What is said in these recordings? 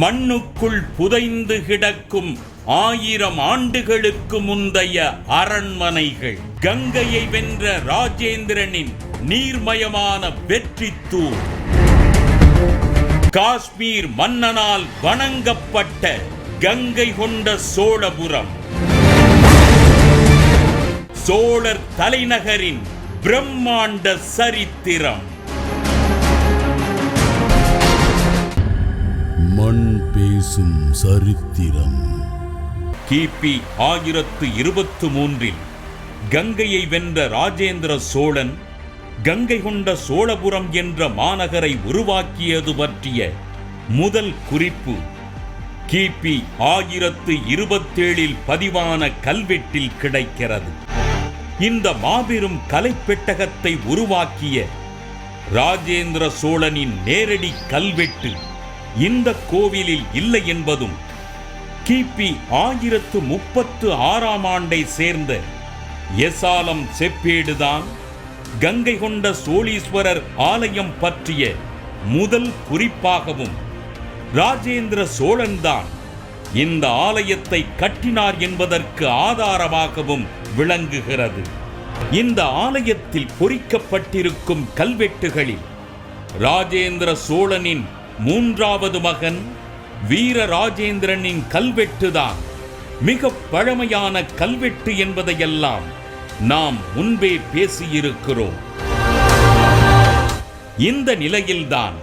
மண்ணுக்குள் புதைந்து கிடக்கும் ஆயிரம் ஆண்டுகளுக்கு முந்தைய அரண்மனைகள். கங்கையை வென்ற ராஜேந்திரனின் நீர்மயமான வெற்றி தூர் காஷ்மீர் மன்னனால் வணங்கப்பட்ட கங்கை கொண்ட சோழபுரம். சோழர் தலைநகரின் பிரம்மாண்ட சரித்திரம். மண் பேசும் சரித்திரம். கிபி ஆயிரத்து இருபத்து மூன்றில் கங்கையை வென்ற ராஜேந்திர சோழன் கங்கை கொண்ட சோழபுரம் என்ற மாநகரை உருவாக்கியது பற்றிய முதல் குறிப்பு கிபி ஆயிரத்து இருபத்தேழில் பதிவான கல்வெட்டில் கிடைக்கிறது. இந்த மாபெரும் கலைப்பெட்டகத்தை உருவாக்கிய ராஜேந்திர சோழனின் நேரடி கல்வெட்டு இந்த கோவிலில் இல்லை என்பதும் கிபி ஆயிரத்து முப்பத்து ஆறாம் ஆண்டை சேர்ந்த எசாலம் செப்பேடுதான் கங்கை கொண்ட சோழீஸ்வரர் ஆலயம் பற்றிய முதல் குறிப்பாகவும் ராஜேந்திர சோழன்தான் இந்த ஆலயத்தை கட்டினார் என்பதற்கு ஆதாரமாகவும் விளங்குகிறது. இந்த ஆலயத்தில் பொறிக்கப்பட்டிருக்கும் கல்வெட்டுகளில் ராஜேந்திர சோழனின் மூன்றாவது மகன் வீர ராஜேந்திரனின் கல்வெட்டுதான். மிக பழமையான கல்வெட்டு என்பதையெல்லாம் நாம் முன்பே பேசியிருக்கிறோம். இந்த நிலையில்தான்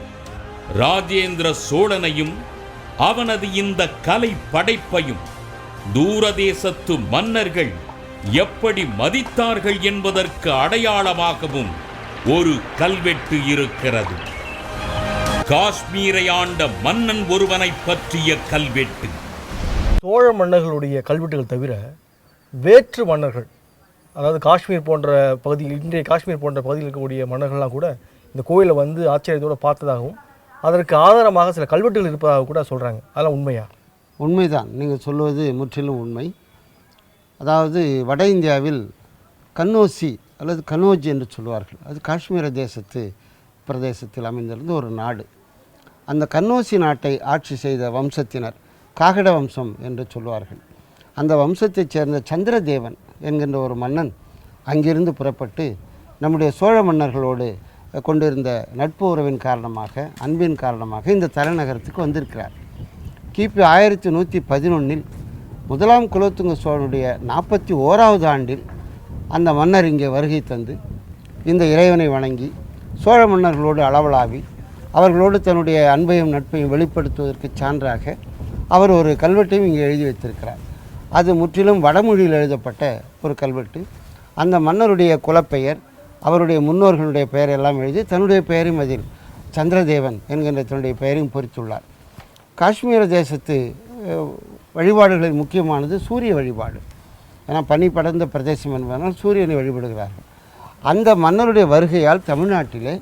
ராஜேந்திர சோழனையும் அவனது இந்த கலை படைப்பையும் தூரதேசத்து மன்னர்கள் எப்படி மதித்தார்கள் என்பதற்கு அடையாளமாகவும் ஒரு கல்வெட்டு இருக்கிறது. காஷ்மீரை ஆண்ட மன்னன் ஒருவனைப் பற்றிய கல்வெட்டு. சோழ மன்னர்களுடைய கல்வெட்டுகள் தவிர வேற்று மன்னர்கள் அதாவது காஷ்மீர் போன்ற பகுதியில் இன்றைய காஷ்மீர் போன்ற பகுதியில் இருக்கக்கூடிய மன்னர்கள்லாம் கூட இந்த கோயிலை வந்து ஆச்சரியத்தோடு பார்த்ததாகவும் அதற்கு ஆதாரமாக சில கல்வெட்டுகள் இருப்பதாக கூட சொல்கிறாங்க அதெல்லாம் உண்மையா? உண்மைதான். நீங்கள் சொல்வது முற்றிலும் உண்மை. அதாவது வட இந்தியாவில் கன்னோசி அல்லது கனோஜி என்று சொல்வார்கள். அது காஷ்மீர தேசத்து பிரதேசத்தில் அமைந்திருந்த ஒரு நாடு. அந்த கன்னோசி நாட்டை ஆட்சி செய்த வம்சத்தினர் காகட வம்சம் என்று சொல்வார்கள். அந்த வம்சத்தைச் சேர்ந்த சந்திரதேவன் என்கின்ற ஒரு மன்னன் அங்கிருந்து புறப்பட்டு நம்முடைய சோழ மன்னர்களோடு கொண்டிருந்த நட்பு உறவின் காரணமாக அன்பின் காரணமாக இந்த தலைநகரத்துக்கு வந்திருக்கிறார். கிபி ஆயிரத்தி நூற்றி பதினொன்றில் முதலாம் குலோத்துங்க சோழனுடைய நாற்பத்தி ஓராவது ஆண்டில் அந்த மன்னர் இங்கே வருகை தந்து இந்த இறைவனை வணங்கி சோழ மன்னர்களோடு அளவலாவி அவர்களோடு தன்னுடைய அன்பையும் நட்பையும் வெளிப்படுத்துவதற்கு சான்றாக அவர் ஒரு கல்வெட்டையும் இங்கே எழுதி வைத்திருக்கிறார். அது முற்றிலும் வடமொழியில் எழுதப்பட்ட ஒரு கல்வெட்டு. அந்த மன்னருடைய குலப்பெயர் அவருடைய முன்னோர்களுடைய பெயர் எல்லாம் எழுதி தன்னுடைய பெயரும் அதில் சந்திரதேவன் என்கின்ற தன்னுடைய பெயரையும் பொறித்துள்ளார். காஷ்மீர தேசத்து வழிபாடுகளில் முக்கியமானது சூரிய வழிபாடு. ஏன்னா பனி படர்ந்த பிரதேசம் என்பதனால் சூரியனை வழிபடுகிறார்கள். அந்த மன்னருடைய வருகையால் தமிழ்நாட்டிலே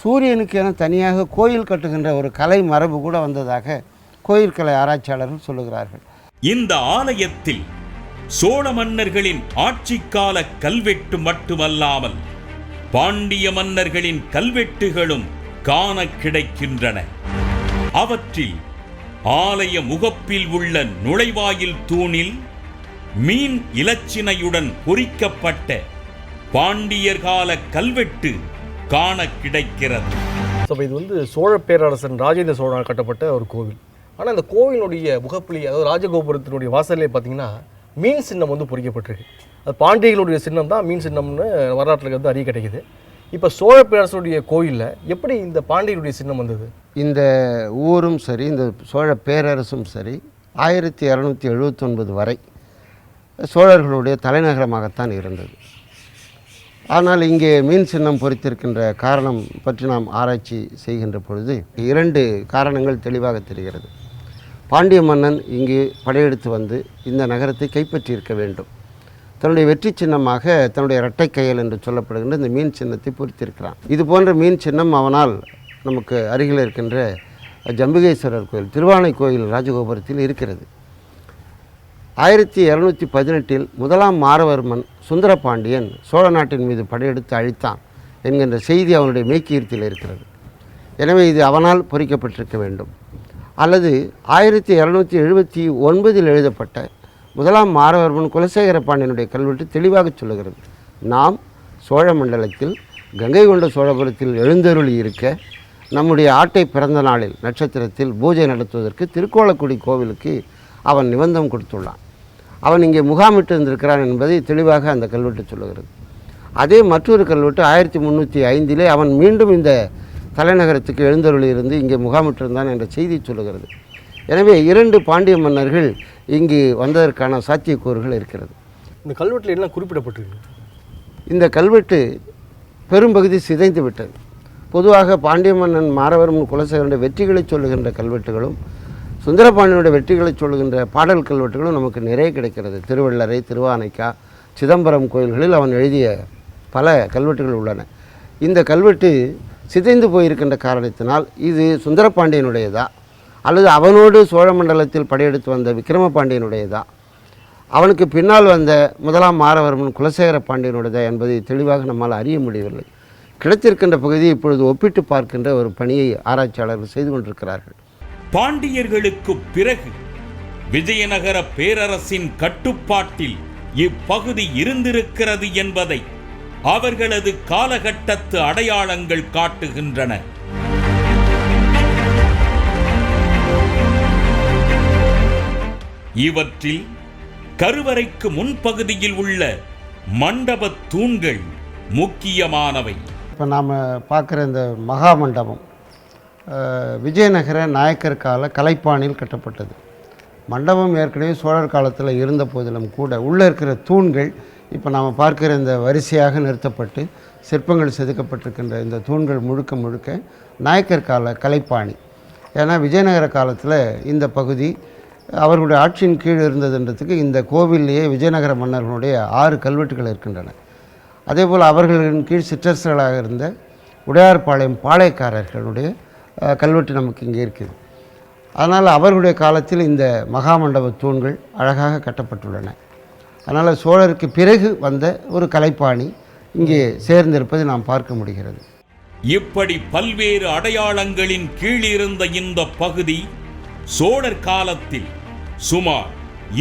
சூரியனுக்கு என தனியாக கோயில் கட்டுகின்ற ஒரு கலை மரபு கூட வந்ததாக கோயில் கலை ஆராய்ச்சியாளர்கள் சொல்லுகிறார்கள். இந்த ஆலயத்தில் சோழ மன்னர்களின் ஆட்சிக்கால கல்வெட்டு மட்டுமல்லாமல் பாண்டிய மன்னர்களின் கல்வெட்டுகளும் காண கிடைக்கின்றன. அவற்றில் ஆலய முகப்பில் உள்ள நுழைவாயில் தூணில் மீன் இலச்சினையுடன் பொறிக்கப்பட்ட பாண்டியர் கால கல்வெட்டு காண கிடைக்கிறது. ஸோ இது வந்து சோழ பேரரசன் ராஜேந்திர சோழனால் கட்டப்பட்ட ஒரு கோவில். ஆனால் இந்த கோவிலுடைய முகப்புலி அதாவது ராஜகோபுரத்தினுடைய வாசல்லே பார்த்தீங்கன்னா மீன் சின்னம் வந்து பொறிக்கப்பட்டிருக்கு. அது பாண்டியர்களுடைய சின்னம் தான் மீன் சின்னம்னு வரலாற்றில் வந்து அறிய கிடைக்குது. இப்போ சோழ பேரரசுடைய கோயிலில் எப்படி இந்த பாண்டியருடைய சின்னம் வந்தது? இந்த ஊரும் சரி இந்த சோழ பேரரசும் சரி ஆயிரத்தி இரநூத்தி எழுபத்தொன்பது வரை சோழர்களுடைய தலைநகரமாகத்தான் இருந்தது. ஆனால் இங்கே மீன் சின்னம் பொறித்திருக்கின்ற காரணம் பற்றி நாம் ஆராய்ச்சி செய்கின்ற பொழுது இரண்டு காரணங்கள் தெளிவாக தெரிகிறது. பாண்டிய மன்னன் இங்கு படையெடுத்து வந்து இந்த நகரத்தை கைப்பற்றியிருக்க வேண்டும். தன்னுடைய வெற்றி சின்னமாக தன்னுடைய இரட்டை கையல் என்று சொல்லப்படுகின்ற இந்த மீன் சின்னத்தை பொறித்திருக்கிறான். இது போன்ற மீன் சின்னம் அவனால் நமக்கு அருகில் இருக்கின்ற ஜம்புகேஸ்வரர் கோயில் திருவானை கோயில் ராஜகோபுரத்தில் இருக்கிறது. ஆயிரத்தி இரநூத்தி பதினெட்டில் முதலாம் மாரவர்மன் சுந்தரபாண்டியன் சோழ நாட்டின் மீது படையெடுத்து அழித்தான் என்கின்ற செய்தி அவனுடைய மெய்க்கீர்த்தியில் இருக்கிறது. எனவே இது அவனால் பொறிக்கப்பட்டிருக்க வேண்டும். அல்லது ஆயிரத்தி இரநூத்தி எழுபத்தி ஒன்பதில் எழுதப்பட்ட முதலாம் மாரவர்மன் குலசேகர பாண்டியனுடைய கல்வெட்டு தெளிவாக சொல்லுகிறது. நாம் சோழ மண்டலத்தில் கங்கை கொண்ட சோழபுரத்தில் எழுந்தருளி இருக்க நம்முடைய ஆட்டை பிறந்த நாளில் நட்சத்திரத்தில் பூஜை நடத்துவதற்கு திருக்கோலக்குடி கோவிலுக்கு அவன் நிபந்தம் கொடுத்துள்ளான். அவன் இங்கே முகாமிட்டு இருந்திருக்கிறான் என்பதை தெளிவாக அந்த கல்வெட்டு சொல்லுகிறது. அதே மற்றொரு கல்வெட்டு ஆயிரத்தி முந்நூற்றி ஐந்திலே அவன் மீண்டும் இந்த தலைநகரத்துக்கு எழுந்தருளி இருந்து இங்கே முகாமிட்டிருந்தான் என்ற செய்தி சொல்லுகிறது. எனவே இரண்டு பாண்டிய மன்னர்கள் இங்கு வந்ததற்கான சாத்தியக்கூறுகள் இருக்கிறது. இந்த கல்வெட்டில் என்ன குறிப்பிடப்பட்டிருக்கு? இந்த கல்வெட்டு பெரும்பகுதி சிதைந்து விட்டது பொதுவாக பாண்டிய மன்னன் மாரவர்மன் குலசேகரனுடைய வெற்றிகளை சொல்லுகின்ற கல்வெட்டுகளும் சுந்தரபாண்டியனுடைய வெற்றிகளை சொல்கின்ற பாடல் கல்வெட்டுகளும் நமக்கு நிறைய கிடைக்கிறது. திருவள்ளரை திருவானைக்கா சிதம்பரம் கோயில்களில் அவன் எழுதிய பல கல்வெட்டுகள் உள்ளன. இந்த கல்வெட்டு சிதைந்து போயிருக்கின்ற காரணத்தினால் இது சுந்தரபாண்டியனுடையதா? அல்லது அவனோடு சோழ மண்டலத்தில் படையெடுத்து வந்த விக்ரமபாண்டியனுடையதா அவனுக்கு பின்னால் வந்த முதலாம் மாறவர்மன் குலசேகர பாண்டியனுடையதா என்பதை தெளிவாக நம்மால் அறிய முடியவில்லை. கிடைத்திருக்கின்ற பகுதியை இப்பொழுது ஒப்பிட்டு பார்க்கின்ற ஒரு பணியை ஆராய்ச்சியாளர்கள் செய்து கொண்டிருக்கிறார்கள். பாண்டியர்களுக்கு பிறகு விஜயநகர பேரரசின் கட்டுப்பாட்டில் இப்பகுதி இருந்திருக்கிறது என்பதை அவர்களது காலகட்டத்து அடையாளங்கள் காட்டுகின்றன. இவற்றில் கருவறைக்கு முன்பகுதியில் உள்ள மண்டபத் தூண்கள் முக்கியமானவை. இப்போ நாம் பார்க்குற இந்த மகா மண்டபம் விஜயநகர நாயக்கர் கால கலைப்பாணியில் கட்டப்பட்டது. மண்டபம் ஏற்கனவே சோழர் காலத்தில் இருந்த போதிலும் கூட உள்ளே இருக்கிற தூண்கள் இப்போ நாம் பார்க்கிற இந்த வரிசையாக நிறுத்தப்பட்டு சிற்பங்கள் செதுக்கப்பட்டிருக்கின்ற இந்த தூண்கள் முழுக்க முழுக்க நாயக்கர் கால கலைப்பாணி. ஏன்னா விஜயநகர காலத்தில் இந்த பகுதி அவர்களுடைய ஆட்சியின் கீழ் இருந்ததுன்றதுக்கு இந்த கோவில்லையே விஜயநகர மன்னர்களுடைய ஆறு கல்வெட்டுகள் இருக்கின்றன. அதேபோல் அவர்களின் கீழ் சிற்றரசர்களாக இருந்த உடையார்பாளையம் பாளையக்காரர்களுடைய கல்வெட்டு நமக்கு இங்கே இருக்குது. அதனால் அவர்களுடைய காலத்தில் இந்த மகாமண்டப தூண்கள் அழகாக கட்டப்பட்டுள்ளன. அதனால் சோழருக்கு பிறகு வந்த ஒரு கலைப்பாணி இங்கே சேர்ந்திருப்பதை நாம் பார்க்க முடிகிறது. இப்படி பல்வேறு அடையாளங்களின் கீழ் இருந்த இந்த பகுதி சோழர் காலத்தில் சுமார்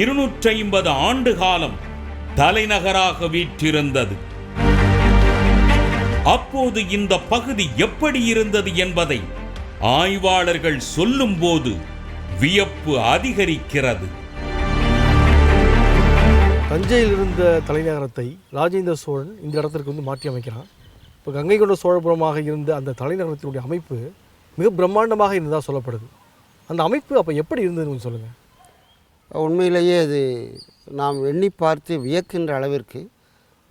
இருநூற்றி ஐம்பது ஆண்டு காலம் தலைநகராக வீற்றிருந்தது. அப்போது இந்த பகுதி எப்படி இருந்தது என்பதை ஆய்வாளர்கள் சொல்லும்போது வியப்பு அதிகரிக்கிறது. தஞ்சையில் இருந்த தலைநகரத்தை ராஜேந்திர சோழன் இந்த இடத்திற்கு வந்து மாற்றி அமைக்கிறான். இப்போ கங்கை கொண்ட சோழபுரமாக இருந்த அந்த தலைநகரத்தினுடைய அமைப்பு மிக பிரம்மாண்டமாக இருந்ததாக சொல்லப்படுது. அந்த அமைப்பு அப்போ எப்படி இருந்ததுன்னு சொல்லுங்கள் உண்மையிலேயே அது நாம் எண்ணி பார்த்து வியக்கின்ற அளவிற்கு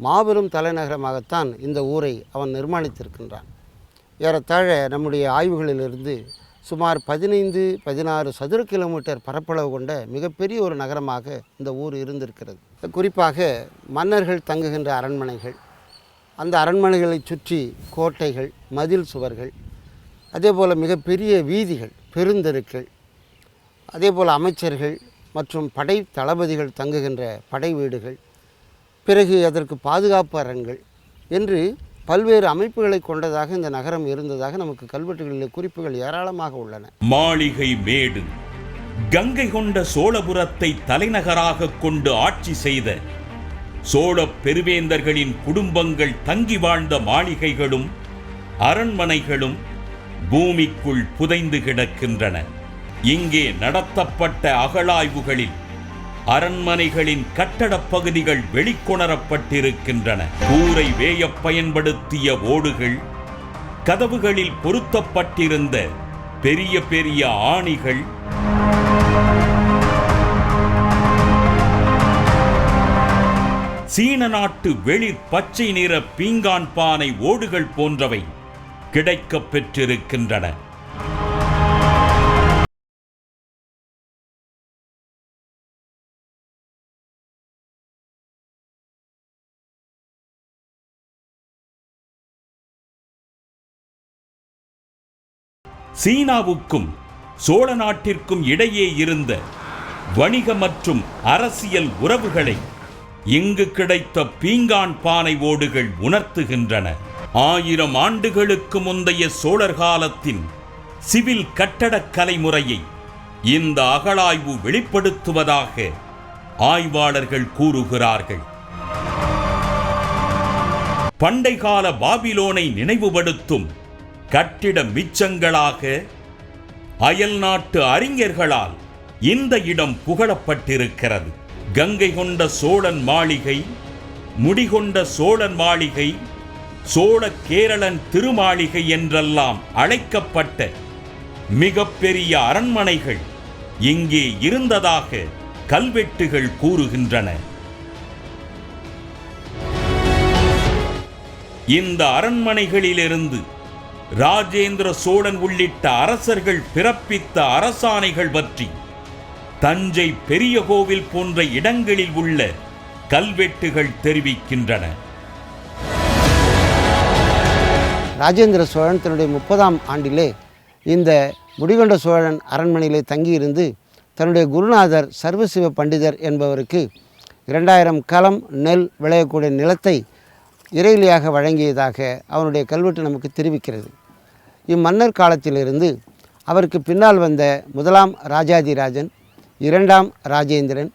மாபெரும் தலைநகரமாகத்தான் இந்த ஊரை அவன் நிர்மாணித்திருக்கின்றான். ஏறத்தாழ நம்முடைய ஆய்வுகளிலிருந்து சுமார் பதினைந்து பதினாறு சதுர கிலோமீட்டர் பரப்பளவு கொண்ட மிகப்பெரிய ஒரு நகரமாக இந்த ஊர் இருந்திருக்கிறது. குறிப்பாக மன்னர்கள் தங்குகின்ற அரண்மனைகள் அந்த அரண்மனைகளை சுற்றி கோட்டைகள் மதில் சுவர்கள் அதேபோல் மிகப்பெரிய வீதிகள் பெருந்தெருக்கள் அதேபோல் அமைச்சர்கள் மற்றும் படை தளபதிகள் தங்குகின்ற படை வீடுகள் பிறகு அதற்கு பாதுகாப்பு அரண்கள் என்று பல்வேறு அமைப்புகளை கொண்டதாக இந்த நகரம் இருந்ததாக நமக்கு கல்வெட்டுகளில் குறிப்புகள் ஏராளமாக உள்ளன. மாளிகை மேடு. கங்கை கொண்ட சோழபுரத்தை தலைநகராக கொண்டு ஆட்சி செய்த சோழ பெருவேந்தர்களின் குடும்பங்கள் தங்கி வாழ்ந்த மாளிகைகளும் அரண்மனைகளும் பூமிக்குள் புதைந்து கிடக்கின்றன. இங்கே நடத்தப்பட்ட அகழாய்வுகளில் அரண்மனைகளின் கட்டடப் பகுதிகள் வெளிக்கொணரப்பட்டிருக்கின்றன. கூரை வேயப் பயன்படுத்திய ஓடுகள் கதவுகளில் பொருத்தப்பட்டிருந்த பெரிய பெரிய ஆணிகள் சீன நாட்டு வெளிர் பச்சை நிற பீங்கான் பானை ஓடுகள் போன்றவை கிடைக்கப் பெற்றிருக்கின்றன. சீனாவுக்கும் சோழ நாட்டிற்கும் இடையே இருந்த வணிக மற்றும் அரசியல் உறவுகளை இங்கு கிடைத்த பீங்கான் பானை ஓடுகள் உணர்த்துகின்றன. ஆயிரம் ஆண்டுகளுக்கு முந்தைய சோழர் காலத்தின் சிவில் கட்டடக் கலைமுறையை இந்த அகழாய்வு வெளிப்படுத்துவதாக ஆய்வாளர்கள் கூறுகிறார்கள். பண்டைகால பாபிலோனை நினைவுபடுத்தும் கட்டிட மிச்சங்களாக அயல் நாட்டு அறிஞர்களால் இந்த இடம் புகழப்பட்டிருக்கிறது. கங்கை கொண்ட சோழன் மாளிகை முடிகொண்ட சோழன் மாளிகை சோழ கேரளன் திருமாளிகை என்றெல்லாம் அழைக்கப்பட்ட மிகப்பெரிய அரண்மனைகள் இங்கே இருந்ததாக கல்வெட்டுகள் கூறுகின்றன. இந்த அரண்மனைகளிலிருந்து ராஜேந்திர சோழன் உள்ளிட்ட அரசர்கள் பிறப்பித்த அரசாணைகள் பற்றி. தஞ்சை பெரிய கோவில் போன்ற இடங்களில் உள்ள கல்வெட்டுகள் தெரிவிக்கின்றன. ராஜேந்திர சோழன் தன்னுடைய முப்பதாம் ஆண்டிலே இந்த முடிகொண்ட சோழன் அரண்மனையிலே தங்கியிருந்து தன்னுடைய குருநாதர் சர்வசிவ பண்டிதர் என்பவருக்கு இரண்டாயிரம் களம் நெல் விளையக்கூடிய நிலத்தை இறையிலியாக வழங்கியதாக அவனுடைய கல்வெட்டு நமக்கு தெரிவிக்கிறது. இம்மன்னர் காலத்திலிருந்து அவருக்கு பின்னால் வந்த முதலாம் ராஜாதிராஜன் இரண்டாம் ராஜேந்திரன்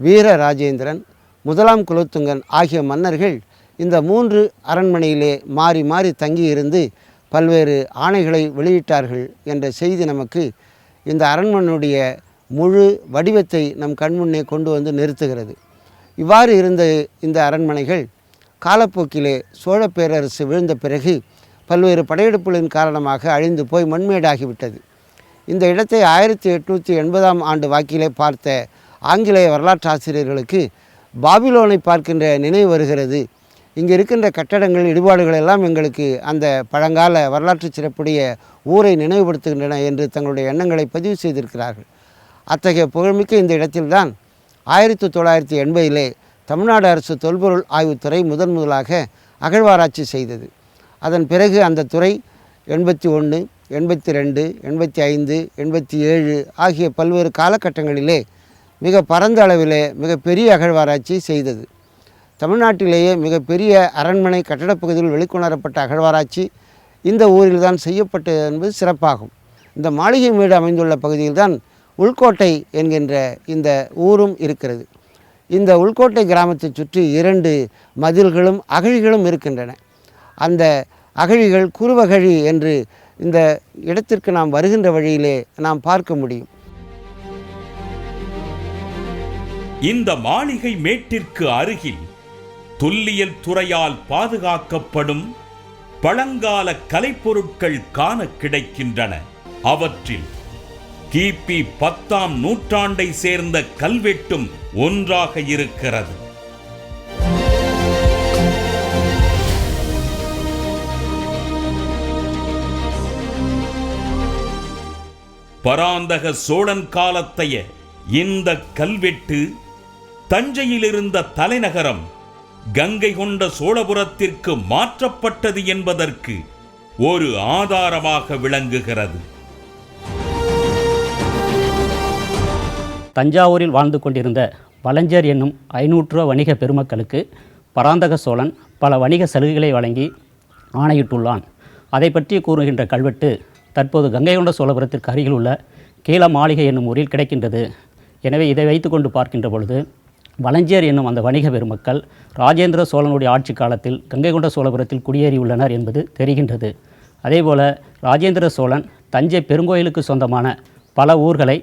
வீர ராஜேந்திரன் முதலாம் குலோத்துங்கன் ஆகிய மன்னர்கள் இந்த மூன்று அரண்மனையிலே மாறி மாறி தங்கியிருந்து பல்வேறு ஆணைகளை வெளியிட்டார்கள் என்ற செய்தி நமக்கு இந்த அரண்மனையுடைய முழு வடிவத்தை நம் கண்முன்னே கொண்டு வந்து நிறுத்துகிறது. இவ்வாறு இருந்த இந்த அரண்மனைகள் காலப்போக்கிலே சோழ பேரரசு விழுந்த பிறகு பல்வேறு படையெடுப்புகளின் காரணமாக அழிந்து போய் மண்மேடாகிவிட்டது. இந்த இடத்தை ஆயிரத்தி எட்நூற்றி எண்பதாம் ஆண்டு வாக்கிலே பார்த்த ஆங்கிலேய வரலாற்று ஆசிரியர்களுக்கு பாபிலோனை பார்க்கின்ற நினைவு வருகிறது. இங்கே இருக்கின்ற கட்டடங்கள் இடிபாடுகள் எல்லாம் எங்களுக்கு அந்த பழங்கால வரலாற்று சிறப்புடைய ஊரை நினைவுபடுத்துகின்றன என்று தங்களுடைய எண்ணங்களை பதிவு செய்திருக்கிறார்கள். அத்தகைய புகழ்மிக்க இந்த இடத்தில்தான் ஆயிரத்தி தொள்ளாயிரத்தி எண்பதிலே தமிழ்நாடு அரசு தொல்பொருள் ஆய்வுத்துறை முதன் முதலாக அகழ்வாராய்ச்சி செய்தது. அதன் பிறகு அந்த துறை எண்பத்தி ஒன்று எண்பத்தி ரெண்டு எண்பத்தி ஐந்து எண்பத்தி ஏழு ஆகிய பல்வேறு காலகட்டங்களிலே மிக பரந்த அளவிலே மிகப்பெரிய அகழ்வாராய்ச்சி செய்தது. தமிழ்நாட்டிலேயே மிகப்பெரிய அரண்மனை கட்டடப்பகுதியில் வெளிக்கொணரப்பட்ட அகழ்வாராய்ச்சி இந்த ஊரில் தான் செய்யப்பட்டது என்பது சிறப்பாகும். இந்த மாளிகை மேடு அமைந்துள்ள பகுதியில்தான் உள்கோட்டை என்கின்ற இந்த ஊரும் இருக்கிறது. இந்த உள்கோட்டை கிராமத்தை சுற்றி இரண்டு மதில்களும் அகழிகளும் இருக்கின்றன. அந்த அகழிகள் குருவகழி என்று இந்த இடத்திற்கு நாம் வருகின்ற வழியிலே நாம் பார்க்க முடியும். இந்த மாளிகை மேட்டிற்கு அருகில் தொல்லியல் துறையால் பாதுகாக்கப்படும் பழங்கால கலைப்பொருட்கள் காண கிடைக்கின்றன. அவற்றில் கிபி பத்தாம் நூற்றாண்டை சேர்ந்த கல்வெட்டும் ஒன்றாக இருக்கிறது. பராந்தக சோழன் காலத்தைய இந்த கல்வெட்டு தஞ்சையில் இருந்த தலைநகரம் கங்கை கொண்ட சோழபுரத்திற்கு மாற்றப்பட்டது என்பதற்கு ஒரு ஆதாரமாக விளங்குகிறது. தஞ்சாவூரில் வாழ்ந்து கொண்டிருந்த வளஞ்சர் என்னும் ஐநூற்று வணிக பெருமக்களுக்கு பராந்தக சோழன் பல வணிக சலுகைகளை வழங்கி ஆணையிட்டுள்ளான். அதை பற்றி கூறுகின்ற கல்வெட்டு தற்போது கங்கை கொண்ட சோழபுரத்திற்கு அருகில் உள்ள கீழ மாளிகை என்னும் ஊரில் கிடைக்கின்றது. எனவே இதை வைத்துக்கொண்டு பார்க்கின்ற பொழுது வளஞ்சியர் என்னும் அந்த வணிக பெருமக்கள் ராஜேந்திர சோழனுடைய ஆட்சி காலத்தில் கங்கை கொண்ட சோழபுரத்தில் குடியேறியுள்ளனர் என்பது தெரிகின்றது. அதேபோல ராஜேந்திர சோழன் தஞ்சை பெருங்கோயிலுக்கு சொந்தமான பல ஊர்களை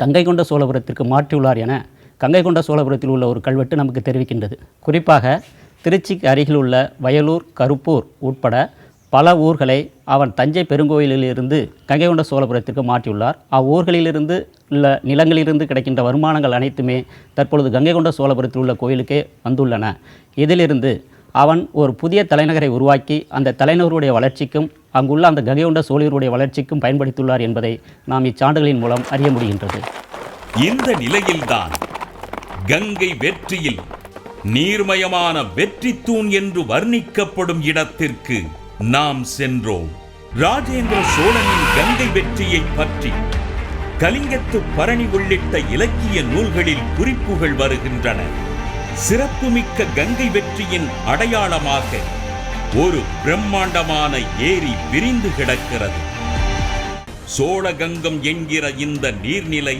கங்கை கொண்ட சோழபுரத்திற்கு மாற்றியுள்ளார் என கங்கை கொண்ட சோழபுரத்தில் உள்ள ஒரு கல்வெட்டு நமக்கு தெரிவிக்கின்றது. குறிப்பாக திருச்சிக்கு அருகில் உள்ள வயலூர் கருப்பூர் உட்பட பல ஊர்களை அவன் தஞ்சை பெருங்கோயிலிலிருந்து கங்கை கொண்ட சோழபுரத்திற்கு மாற்றியுள்ளார் அவ்வூர்களிலிருந்து உள்ள நிலங்களிலிருந்து கிடைக்கின்ற வருமானங்கள் அனைத்துமே தற்பொழுது கங்கை கொண்ட சோழபுரத்தில் உள்ள கோயிலுக்கே வந்துள்ளன. இதிலிருந்து அவன் ஒரு புதிய தலைநகரை உருவாக்கி அந்த தலைநகருடைய வளர்ச்சிக்கும் அங்குள்ள அந்த ககையுண்ட சோழியருடைய வளர்ச்சிக்கும் பயன்படுத்தியுள்ளார் என்பதை நாம் இச்சான்றுகளின் மூலம் அறிய முடிகின்றது. இந்த நிலையில்தான் கங்கை வெற்றியில் நீர்மயமான வெற்றி தூண் என்று வர்ணிக்கப்படும் இடத்திற்கு நாம் சென்றோம். ராஜேந்திர சோழனின் கங்கை வெற்றியை பற்றி கலிங்கத்து பரணி உள்ளிட்ட இலக்கிய நூல்களில் குறிப்புகள் வருகின்றன. சிறப்புமிக்க கங்கை வெற்றியின் அடையாளமாக ஒரு பிரம்மாண்டமான ஏரி விரிந்து கிடக்கிறது. சோழகங்கம் என்கிற இந்த நீர்நிலை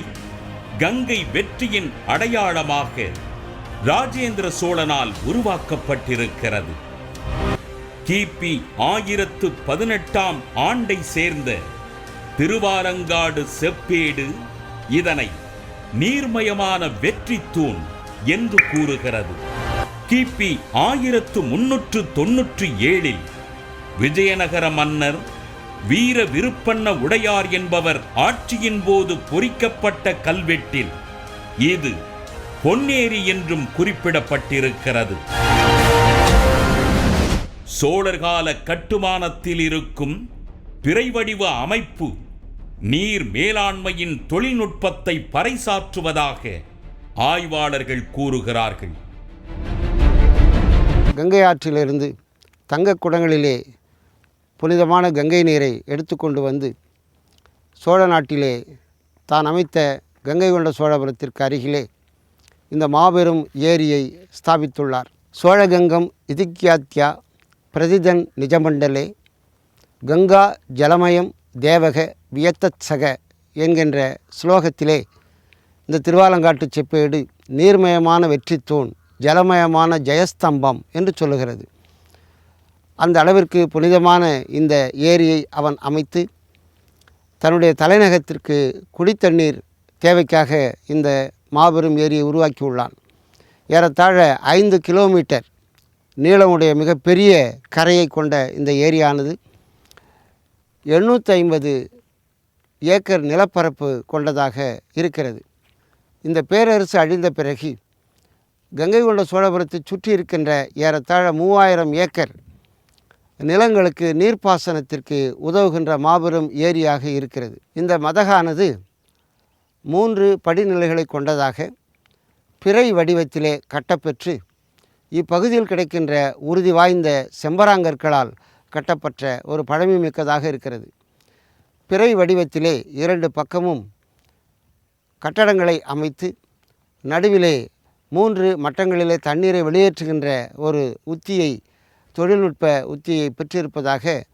கங்கை வெற்றியின் அடையாளமாக ராஜேந்திர சோழனால் உருவாக்கப்பட்டிருக்கிறது. கிபி ஆயிரத்து பதினெட்டாம் ஆண்டை சேர்ந்த திருவாரங்காடு செப்பேடு இதனை நீர்மயமான வெற்றி தூண் என்று கூறுகிறது. கிபி ஆயிரத்து முன்னூற்று தொன்னூற்றி ஏழில் விஜயநகர மன்னர் வீர விருப்பண்ண உடையார் என்பவர் ஆட்சியின் போது பொறிக்கப்பட்ட கல்வெட்டில் இது பொன்னேரி என்றும் குறிப்பிடப்பட்டிருக்கிறது. சோழர்கால கட்டுமானத்தில் இருக்கும் பிறைவடிவ அமைப்பு நீர் மேலாண்மையின் தொழில்நுட்பத்தை பறைசாற்றுவதாக ஆய்வாளர்கள் கூறுகிறார்கள். கங்கை ஆற்றிலிருந்து தங்க குடங்களிலே புனிதமான கங்கை நீரை எடுத்துக்கொண்டு வந்து சோழ நாட்டிலே தான் அமைத்த கங்கை கொண்ட சோழபுரத்திற்கு அருகிலே இந்த மாபெரும் ஏரியை ஸ்தாபித்துள்ளார். சோழகங்கம் இதிக்கியாத்யா பிரதிதன் நிஜமண்டலே கங்கா ஜலமயம் தேவக வியத்தத்சக என்கின்ற ஸ்லோகத்திலே இந்த திருவாலங்காட்டு செப்பேடு நீர்மயமான வெற்றித்தூண் ஜலமயமான ஜெயஸ்தம்பம் என்று சொல்லுகிறது. அந்த அளவிற்கு புனிதமான இந்த ஏரியை அவன் அமைத்து தன்னுடைய தலைநகரத்திற்கு குடித்தண்ணீர் தேவைக்காக இந்த மாபெரும் ஏரியை உருவாக்கியுள்ளான். ஏறத்தாழ ஐந்து கிலோமீட்டர் நீளமுடைய மிகப்பெரிய கரையை கொண்ட இந்த ஏரியானது எண்ணூற்றி ஐம்பது ஏக்கர் நிலப்பரப்பு கொண்டதாக இருக்கிறது. இந்த பேரரசு அழிந்த பிறகு கங்கை கொண்ட சோழபுரத்தை சுற்றி இருக்கின்ற ஏறத்தாழ மூவாயிரம் ஏக்கர் நிலங்களுக்கு நீர்ப்பாசனத்திற்கு உதவுகின்ற மாபெரும் ஏரியாக இருக்கிறது. இந்த மதகானது மூன்று படிநிலைகளை கொண்டதாக பிறை வடிவத்திலே கட்டப்பெற்று இப்பகுதியில் கிடைக்கின்ற உறுதி வாய்ந்த செம்பராங்கற்களால் கட்டப்பட்ட ஒரு பழமை மிக்கதாக இருக்கிறது. பிறை வடிவத்திலே இரண்டு பக்கமும் கட்டடங்களை அமைத்து நடுவிலே மூன்று மட்டங்களிலே தண்ணீரை வெளியேற்றுகின்ற ஒரு உத்தியை தொழில்நுட்ப உத்தியை பெற்றிருப்பதாக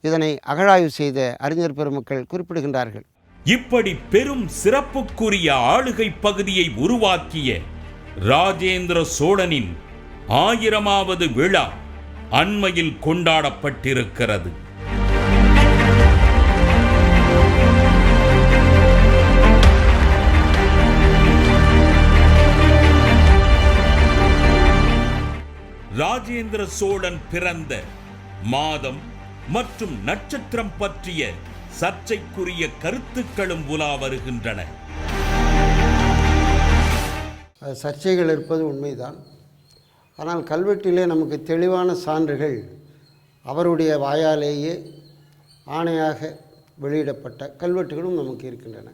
இதனை அகழாய்வு செய்த அறிஞர் பெருமக்கள் குறிப்பிடுகின்றார்கள். இப்படி பெரும் சிறப்புக்குரிய ஆளுகை பகுதியை உருவாக்கிய ராஜேந்திர சோழனின் ஆயிரமாவது விழா அண்மையில் கொண்டாடப்பட்டிருக்கிறது. ராஜேந்திர சோழன் பிறந்த மாதம் மற்றும் நட்சத்திரம் பற்றிய சர்ச்சைக்குரிய கருத்துக்களும் உலா வருகின்றன. அது சர்ச்சைகள் இருப்பது உண்மைதான். ஆனால் கல்வெட்டிலே நமக்கு தெளிவான சான்றுகள் அவருடைய வாயாலேயே ஆணையாக வெளியிடப்பட்ட கல்வெட்டுகளும் நமக்கு இருக்கின்றன.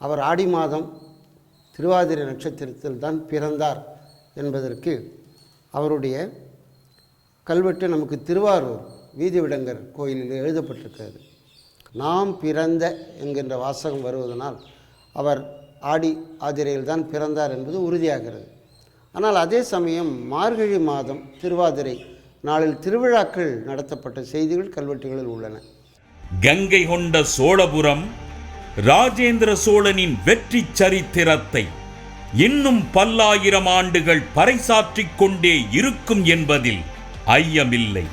அவர் ஆடி மாதம் திருவாதிரை நட்சத்திரத்தில் தான் பிறந்தார் என்பதற்கு அவருடைய கல்வெட்டு நமக்கு திருவாரூர் வீதிவிடங்கர் கோயிலில் எழுதப்பட்டிருக்கிறது. நாம் பிறந்த என்கின்ற வாசகம் வருவதனால் அவர் ஆடி ஆதிரையில் தான் பிறந்தார் என்பது உறுதியாகிறது. ஆனால் அதே சமயம் மார்கழி மாதம் திருவாதிரை நாளில் திருவிழாக்கள் நடத்தப்பட்ட செய்திகள் கல்வெட்டுகளில் உள்ளன. கங்கை கொண்ட சோழபுரம் ராஜேந்திர சோழனின் வெற்றி சரித்திரத்தை இன்னும் பல்லாயிரம் ஆண்டுகள் பறைசாற்றிக் கொண்டே இருக்கும் என்பதில் ஐயமில்லை.